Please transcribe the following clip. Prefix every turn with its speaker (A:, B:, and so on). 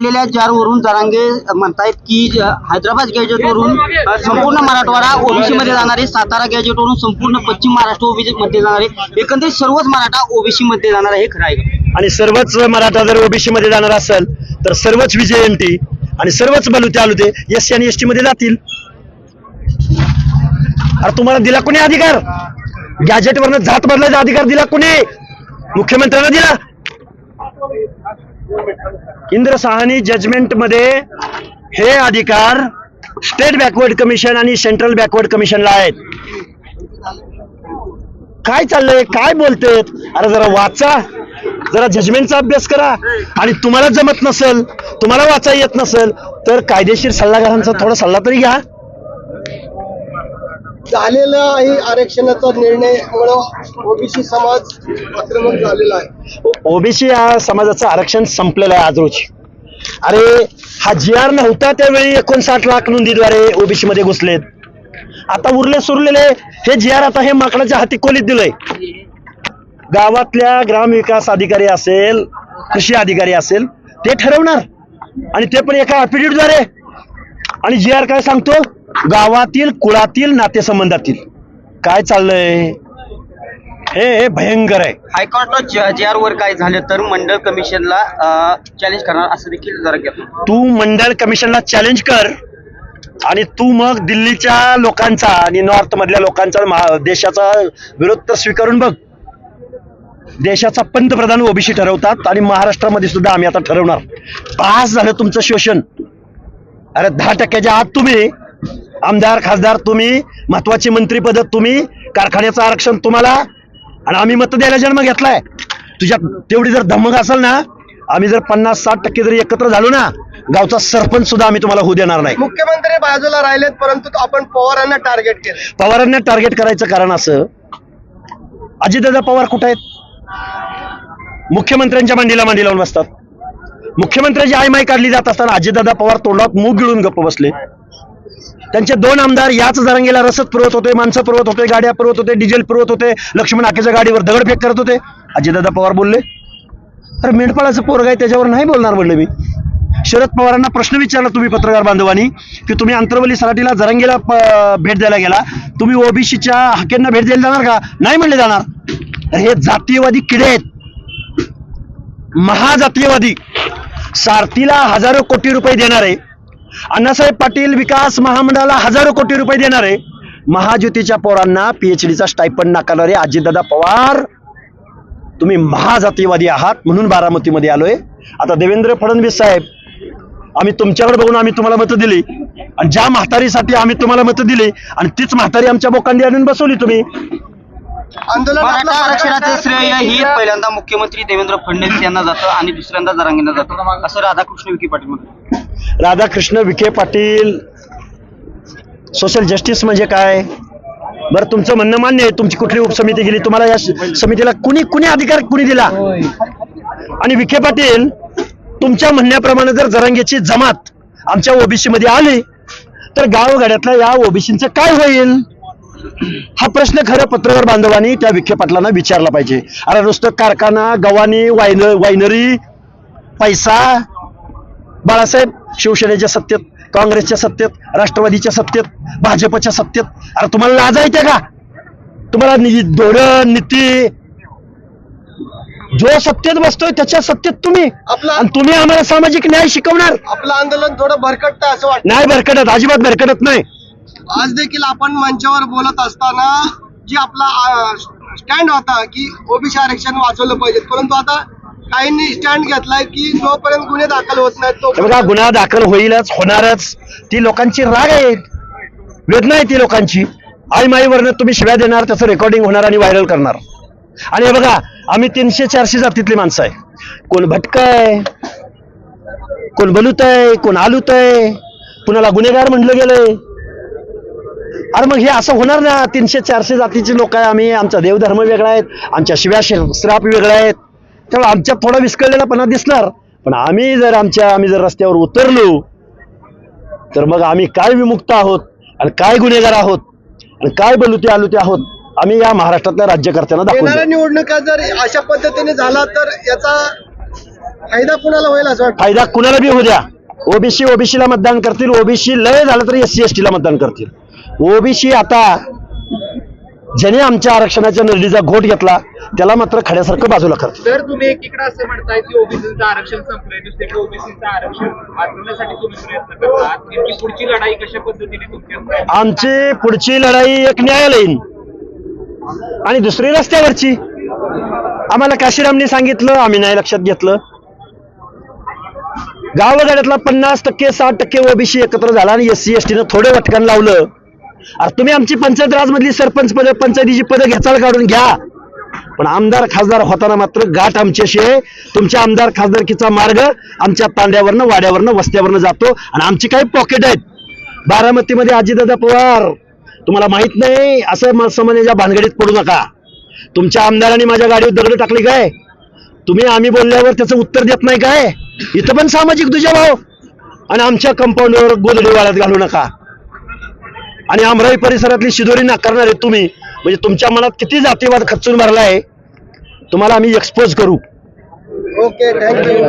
A: असलेल्या चार वरून जरांगे म्हणतायत की हैदराबाद गॅजेट वरून संपूर्ण मराठवाडा ओबीसी मध्ये जाणारे सातारा गॅजेट वरून संपूर्ण पश्चिम महाराष्ट्र ओबीसी मध्ये जाणारे एकंदरीत सर्वच मराठा ओबीसी मध्ये जाणार आहे हे खरं आहे
B: आणि सर्वच मराठा जर ओबीसी मध्ये जाणार असेल तर सर्वच विजयंती आणि सर्वच बलुते आलुते एस आणि एस टी मध्ये जातील. अरे तुम्हाला दिला कोणी अधिकार? गॅजेट वरनं जात बदलायचा अधिकार दिला कोणी? मुख्यमंत्र्यांना दिला? इंद्र साहनी जजमेंटमध्ये हे अधिकार स्टेट बॅकवर्ड कमिशन आणि सेंट्रल बॅकवर्ड कमिशनला आहेत. काय चाललंय? काय बोलतेत? अरे जरा वाचा. जरा जजमेंटचा अभ्यास करा. आणि तुम्हाला जमत नसेल तुम्हाला वाचा येत नसेल तर कायदेशीर सल्लागारांचा थोडा सल्ला तरी घ्या.
C: झालेला आहे आरक्षणाचा निर्णय ओबीसी समाज आक्रमक झालेला आहे.
B: ओबीसी या समाजाचं आरक्षण संपलेलं आहे आज रोजी. अरे हा जी आर नव्हता त्यावेळी एकोणसाठ लाख नोंदीद्वारे ओबीसी मध्ये घुसलेत. आता उरले सुरलेले हे जी आर आता हे माकडाच्या हाती कोलीत दिलंय. गावातल्या ग्रामविकास अधिकारी असेल कृषी अधिकारी असेल ते ठरवणार. आणि ते पण एका द्वारे. आणि जी आर काय सांगतो? गावातील कुळातील नातेसंबंधातील. काय चाललंय? हे हे भयंकर आहे.
A: हायकोर्टात जे आर वर काय झालं तर मंडळ कमिशनला चॅलेंज करणार असं देखील जरा
B: तू मंडळ कमिशनला चॅलेंज कर आणि तू मग दिल्लीच्या लोकांचा आणि नॉर्थ मधल्या लोकांचा देशाचा विरोध तर स्वीकारून बघ. देशाचा पंतप्रधान ओबीसी ठरवतात आणि महाराष्ट्रामध्ये सुद्धा आम्ही आता ठरवणार. पास झालं तुमचं शोषण. अरे दहा टक्क्याच्या आत तुम्ही आमदार खासदार तुम्ही महत्वाची मंत्रीपद तुम्ही कारखान्याचं आरक्षण तुम्हाला आणि आम्ही मत द्यायला जन्म घेतलाय. तुझ्या तेवढी जर धमक असेल ना आम्ही जर पन्नास साठ टक्के जरी एकत्र झालो ना गावचा सरपंच सुद्धा आम्ही तुम्हाला होऊ देणार नाही.
C: मुख्यमंत्री बाजूला राहिलेत परंतु आपण पवारांना टार्गेट केलं
B: पवारांना टार्गेट करायचं कारण असं अजितदादा पवार कुठे आहेत? मुख्यमंत्र्यांच्या मांडीला मांडी लावून बसतात. मुख्यमंत्र्यांची आयमाई काढली जात असताना अजितदादा पवार तोंडात मूग गिळून गप्प बसले. त्यांचे दोन आमदार याच जरांगीला रसद पुरवत होते माणसं पुरवत होते गाड्या पुरवत होते डिझेल पुरवत होते लक्ष्मण आकेच्या गाडीवर दगडफेक करत होते. अजितदादा पवार बोलले अरे मेंढपाळाचं पोरग आहे त्याच्यावर नाही बोलणार? म्हणलं मी. शरद पवारांना प्रश्न विचारला तुम्ही पत्रकार बांधवांनी की तुम्ही आंतरवली सराटीला जरंगीला भेट द्यायला गेला. तुम्ही ओबीसीच्या हक्यांना भेट द्यायला जाणार का? नाही म्हणले जाणार. अरे हे जातीयवादी किडे आहेत. महाजातीयवादी. सारथीला हजारो कोटी रुपये देणारे अण्णासाहेब पाटील विकास महामंडळाला हजारो कोटी रुपये देणारे महाज्योतीच्या पोरांना पीएचडीचा स्टायपंड नाकारणारे अजितदादा पवार तुम्ही महाजातीवादी आहात म्हणून बारामतीमध्ये आलोय. आता देवेंद्र फडणवीस साहेब आम्ही तुमच्याकडे बघून आम्ही तुम्हाला मतं दिली. आणि ज्या म्हातारीसाठी आम्ही तुम्हाला मतं दिली आणि तीच म्हातारी आमच्या बोकांडी आणून बसवली तुम्ही.
C: आंदोलन
A: मराठा आरक्षणाचं श्रेय ही पहिल्यांदा मुख्यमंत्री देवेंद्र फडणवीस यांना जातं आणि दुसऱ्यांदा जरांगींना जातं. असं राधाकृष्ण विखे पाटील म्हणतात.
B: राधाकृष्ण विखे पाटील सोशल जस्टिस म्हणजे काय? बरं तुमचं म्हणणं मान्य आहे. तुमची कुठली उपसमिती गेली? तुम्हाला या समितीला कुणी कुणी अधिकार कुणी दिला? आणि विखे पाटील तुमच्या म्हणण्याप्रमाणे जर जरांगेची जमात आमच्या ओबीसी मध्ये आली तर गावगाड्यातल्या या ओबीसीचं काय होईल? हा प्रश्न खरं पत्रकार बांधवांनी त्या विखे पाटलांना विचारला पाहिजे. अरे नुसतं कारखाना गव्हाणी वाईन वायनरी पैसा बाळासाहेब शिवसेनेच्या सत्तेत काँग्रेसच्या सत्तेत राष्ट्रवादीच्या सत्तेत भाजपच्या सत्तेत. अरे तुम्हाला लाज येते का? तुम्हाला धोरण नीती. जो सत्तेत बसतोय त्याच्या सत्तेत तुम्ही.
C: आपला-
B: आणि तुम्ही आम्हाला सामाजिक न्याय शिकवणार.
C: आपलं आंदोलन थोडं भरकटतं असं वाटतं.
B: नाही भरकटत अजिबात भरकटत नाही.
C: आज देखील आपण मंचावर बोलत असताना जी आपला स्टँड होता की ओबीसी आरक्षण वाचवलं पाहिजे. परंतु आता काहींनी स्टँड घेतलाय की जोपर्यंत गुन्हे दाखल होत नाहीत तो
B: बघा गुन्हा दाखल होईलच होणारच. ती लोकांची राग आहे. वेदना आहे ती लोकांची. आई माईवरनं तुम्ही शिव्या देणार त्याचं रेकॉर्डिंग होणार आणि व्हायरल करणार. आणि हे बघा आम्ही तीनशे चारशे जातीतली माणसं आहे. कोण भटकाय आहे कोण बलूत आहे कोण आलूत आहे कुणाला गुन्हेगार म्हटलं गेलंय? अरे मग हे असं होणार ना तीनशे चारशे जातीचे लोक आहे आम्ही आमचा देवधर्म वेगळा आहेत आमच्या शिव्या श्राप वेगळ्या आहेत त्यामुळे आमच्यात थोडा विस्कळलेलापणा दिसणार. पण आम्ही जर आमच्या आम्ही जर रस्त्यावर उतरलो तर मग आम्ही काय विमुक्त आहोत आणि काय गुन्हेगार आहोत आणि काय बलुते आलुते आहोत आम्ही या महाराष्ट्रातल्या राज्यकर्त्यांना देऊ.
C: निवडणुका जर अशा पद्धतीने झाला तर याचा फायदा कुणाला होईल असं
B: फायदा कुणाला बी होऊ द्या. ओबीसी ओबीसीला मतदान करतील. ओबीसी लय झालं तरी एस सी एस टीला मतदान करतील. ओबीसी आता ज्याने आमच्या आरक्षणाच्या नरडीचा घोट घेतला त्याला मात्र खड्यासारखं बाजूला करतील
D: तर तुम्ही एकीकडे असं म्हणताय की ओबीसीचं आरक्षण संपलंय दुसरीकडे ओबीसीचं आरक्षण वाचवण्यासाठी तुम्ही प्रयत्न करतात नेमकी पुढची लढाई कशा पद्धतीने?
B: आमची पुढची लढाई एक न्यायालयीन आणि दुसरी रस्त्यावरची. आम्हाला काशीरामने सांगितलं आम्ही नाही लक्षात घेतलं. गावगाड्यातला पन्नास टक्के साठ टक्के ओबीसी एकत्र झाला आणि एस सी एस टीनं थोडं वटकन लावलं. अरे तुम्ही आमची पंचायत राजमधली सरपंच पद पंचायतीची पदं घेचाल काढून घ्या. पण आमदार खासदार होताना मात्र गाठ आमच्याशी आहे. तुमच्या आमदार खासदारकीचा मार्ग आमच्या तांड्यावरनं वाड्यावरनं वस्त्यावरनं जातो. आणि आमची काही पॉकेट आहेत. बारामतीमध्ये आजीदादा पवार तुम्हाला माहीत नाही असं म- भानगडीत पडू नका. तुमच्या आमदारांनी माझ्या गाडीवर दगड टाकली काय? तुम्ही आम्ही बोलल्यावर त्याचं उत्तर देत नाही काय? इथं पण सामाजिक दुजाभाव. आणि आमच्या कंपाऊंडवर गोदडी वाळत घालू नका. आणि अमराई परिसरातली शिदोरी नाकारणारे तुम्ही म्हणजे तुमच्या मनात किती जातीवाद खचून आहे तुम्हाला आम्ही एक्सपोज करू.
C: Okay thank you